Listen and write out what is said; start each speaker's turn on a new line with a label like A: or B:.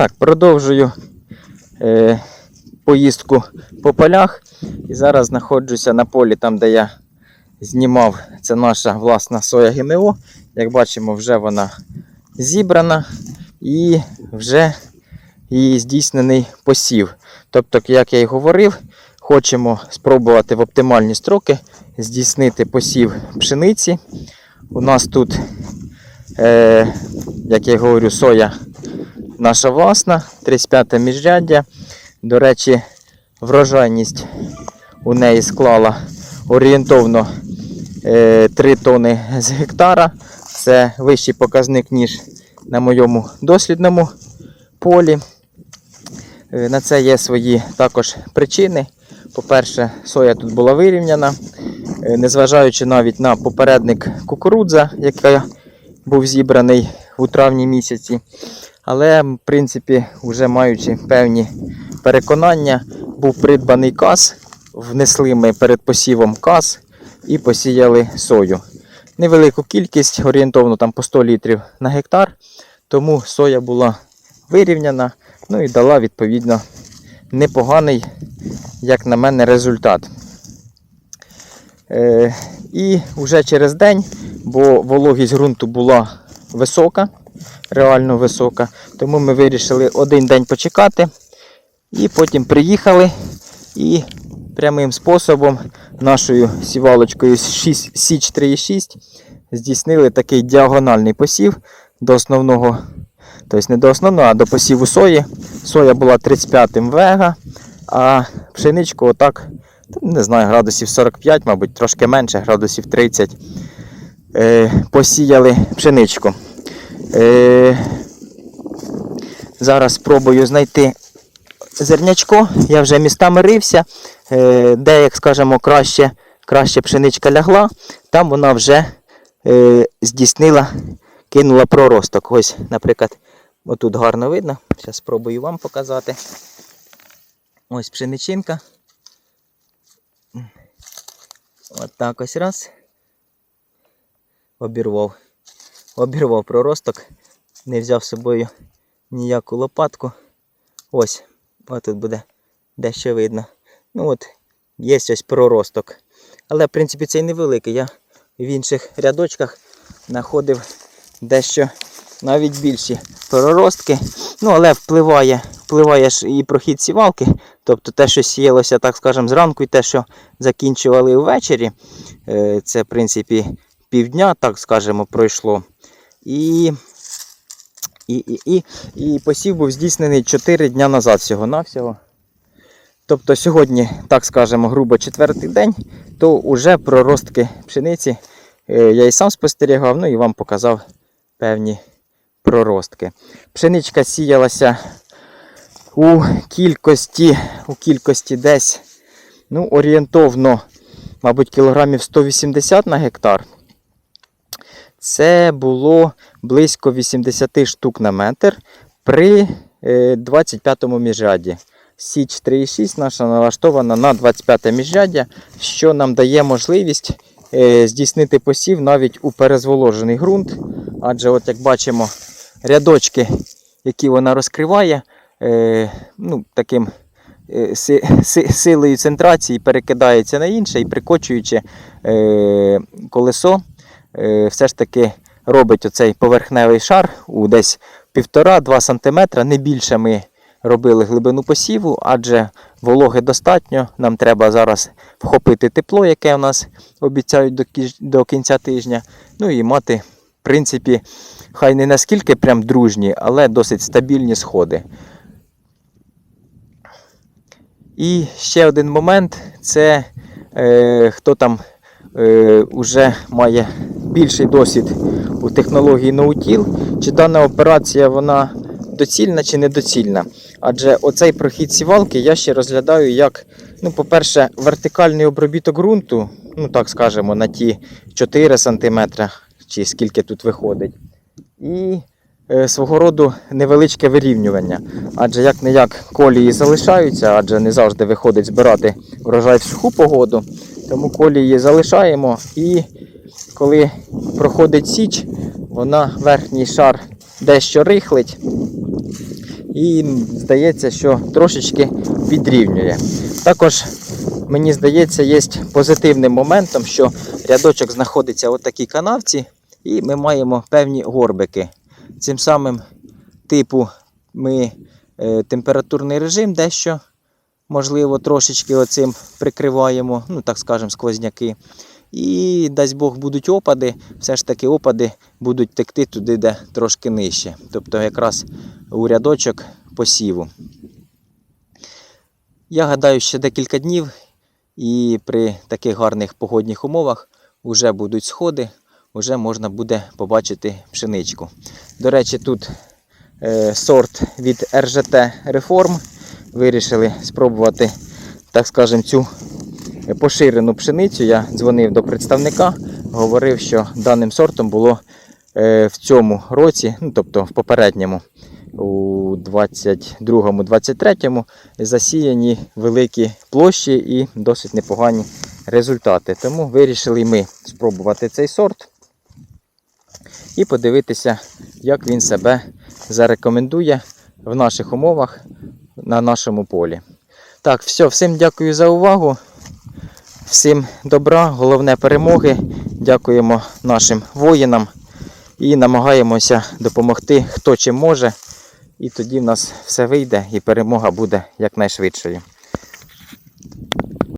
A: Так, продовжую е, поїздку по полях. І зараз знаходжуся на полі, там, де я знімав. Це наша власна соя ГМО. Як бачимо, вже вона зібрана і вже її здійснений посів. Тобто, як я і говорив, хочемо спробувати в оптимальні строки здійснити посів пшениці. У нас тут, е, як я й говорю, соя наша власна, 35 міжряддя. До речі, врожайність у неї склала орієнтовно е, 3 тони з гектара. Це вищий показник, ніж на моєму дослідному полі. Е, На це є свої також причини. По-перше, соя тут була вирівняна, Е, незважаючи навіть на попередник кукурудза, який був зібраний у травні місяці. Але, в принципі, вже маючи певні переконання, був придбаний каз, внесли ми перед посівом каз і посіяли сою. Невелику кількість, орієнтовно там по 100 літрів на гектар, тому соя була вирівняна, ну і дала відповідно непоганий, як на мене, результат. Е, і вже через день, бо вологість ґрунту була висока, реально висока, тому ми вирішили один день почекати. І потім приїхали і прямим способом нашою сівалочкою 6, Січ 3,6 здійснили такий діагональний посів до основного, тобто не до основного, а до посіву сої. Соя була 35-м вега, а пшеничку отак, не знаю, градусів 45, мабуть, трошки менше, градусів 30. Е, посіяли пшеничку. Е, зараз спробую знайти зернячко. Я вже містами рився, е, де, як скажемо, краще, краще пшеничка лягла, там вона вже здійснила, кинула проросток. Ось, наприклад, отут гарно видно. Зараз спробую вам показати. Ось пшеничинка. От так ось раз. Обірвав. Обірвав проросток. Не взяв з собою ніяку лопатку. Ось, ось тут буде дещо видно. Ну от, є ось проросток. Але, в принципі, цей невеликий. Я в інших рядочках знаходив дещо навіть більші проростки. Ну, але впливає, впливає ж і прохід сівалки. Тобто те, що сіялося, так скажемо, зранку, і те, що закінчували ввечері. е, Це, в принципі, півдня, так скажемо, пройшло. І і, і, і, і посів був здійснений 4 дня назад всього-навсього. Тобто сьогодні, так скажемо, грубо четвертий день, то вже проростки пшениці е, я і сам спостерігав, ну і вам показав певні проростки. Пшеничка сіялася у кількості, у кількості десь ну, орієнтовно, мабуть, кілограмів 180 на гектар. Це було близько 80 штук на метр при 25-му міжряді. Січ 3,6 наша налаштована на 25 міжряддя, що нам дає можливість е, здійснити посів навіть у перезволожений ґрунт. Адже, от як бачимо, рядочки, які вона розкриває, е, ну, таким е, си- си- силою центрації перекидається на інше і прикочуючи е, колесо, е, все ж таки робить оцей поверхневий шар у десь 1,5-2 см, не більше ми робили глибину посіву, адже вологи достатньо. Нам треба зараз вхопити тепло, яке у нас обіцяють до, кінця тижня. Ну і мати, в принципі, хай не наскільки прям дружні, але досить стабільні сходи. І ще один момент це е, хто там е, вже має більший досвід у технології ноутіл, чи дана операція вона доцільна чи недоцільна. Адже оцей прохід сівалки я ще розглядаю як, ну, по-перше, вертикальний обробіток ґрунту, ну так скажемо, на ті 4 см, чи скільки тут виходить. І е, свого роду невеличке вирівнювання. Адже як не як колії залишаються, адже не завжди виходить збирати врожай в суху погоду. Тому колії залишаємо і коли проходить січ, вона верхній шар дещо рихлить. І здається, що трошечки підрівнює. Також мені здається, є позитивним моментом, що рядочок знаходиться у такій канавці, і ми маємо певні горбики. Цим самим типу ми е, температурний режим дещо, можливо, трошечки оцим прикриваємо, ну так скажемо, сквозняки. І дасть Бог будуть опади, все ж таки опади будуть текти туди, де трошки нижче. Тобто якраз у рядочок посіву. Я гадаю, ще декілька днів і при таких гарних погодних умовах вже будуть сходи, вже можна буде побачити пшеничку. До речі, тут е, сорт від РЖТ Реформ. Вирішили спробувати, так скажемо, цю поширену пшеницю. Я дзвонив до представника, говорив, що даним сортом було е, в цьому році, ну тобто в попередньому, у 22-23 засіяні великі площі і досить непогані результати. Тому вирішили ми спробувати цей сорт і подивитися, як він себе зарекомендує в наших умовах на нашому полі. Так, все, всім дякую за увагу. Всім добра, головне перемоги. Дякуємо нашим воїнам і намагаємося допомогти хто чим може. І тоді в нас все вийде і перемога буде якнайшвидшою.